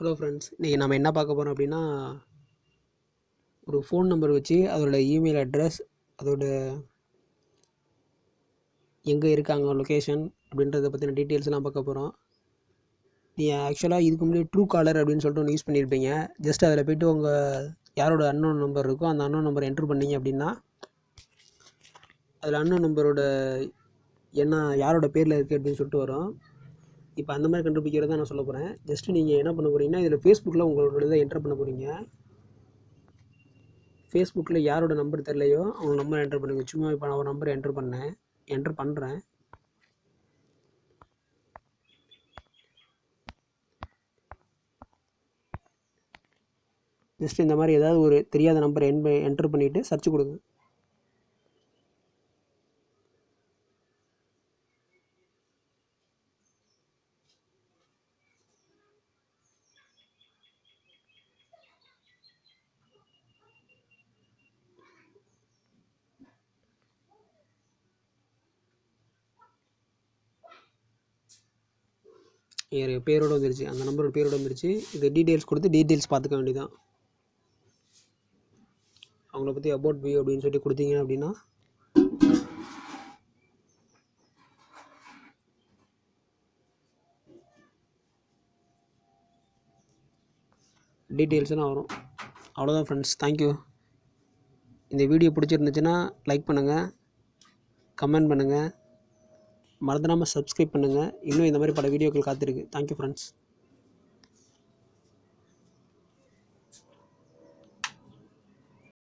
Hello friends இன்றைக்கி நம்ம என்ன பார்க்க போகிறோம் அப்படின்னா ஒரு ஃபோன் நம்பர் வச்சு அதோட இமெயில் அட்ரஸ் அதோட எங்கே இருக்காங்க லொக்கேஷன் அப்படின்றத பற்றின டீட்டெயில்ஸ்லாம் பார்க்க போகிறோம் நீங்கள் ஆக்சுவலாக இதுக்கு முன்னாடி ட்ரூ காலர் அப்படின்னு சொல்லிட்டு ஒன்று யூஸ் பண்ணியிருப்பீங்க ஜஸ்ட் அதில் போய்ட்டு உங்கள் யாரோட அன்னோன் நம்பர் இருக்கோ அந்த அன்னோன் நம்பர் என்ட்ரு பண்ணீங்க அப்படின்னா அதில் அன்னோன் நம்பரோட என்ன யாரோட பேரில் இருக்குது அப்படின்னு சொல்லிட்டு வரும். இப்போ அந்த மாதிரி கண்டுபிடிக்கிறது தான் நான் சொல்ல போகிறேன் ஜஸ்ட்டு நீங்கள் என்ன பண்ண போகிறீங்கன்னா இதில் ஃபேஸ்புக்கில் உங்களோட இதை என்டர் பண்ண போகிறீங்க ஃபேஸ்புக்கில் யாரோட நம்பர் தெரிலையோ அவங்க நம்பர் என்டர் பண்ணுங்க. சும்மா இப்போ நான் ஒரு நம்பர் என்டர் பண்ணேன். என்டர் பண்ணுறேன் ஜஸ்ட் இந்த மாதிரி ஏதாவது ஒரு தெரியாத நம்பர் என் என்டர் பண்ணிவிட்டு சர்ச் கொடுங்க. என் பேரோட வந்துருச்சு. அந்த நம்பரோட பேரோடு வந்துருச்சு. இது டீட்டெயில்ஸ் கொடுத்து டீட்டெயில்ஸ் பார்த்துக்க வேண்டியதான் அவங்கள பற்றி அபவுட் வியூ அப்படின்னு சொல்லி கொடுத்தீங்க அப்படின்னா டீட்டெயில்ஸ்லாம் வரும். அவ்வளோதான் ஃப்ரெண்ட்ஸ் தேங்க்யூ இந்த வீடியோ பிடிச்சிருந்துச்சுன்னா லைக் பண்ணுங்கள் கமெண்ட் பண்ணுங்கள் மறந்துடாமல் சப்ஸ்கிரைப் பண்ணுங்கள் இன்னும் இந்த மாதிரி பல வீடியோக்கள் காத்திருக்கு. Thank you friends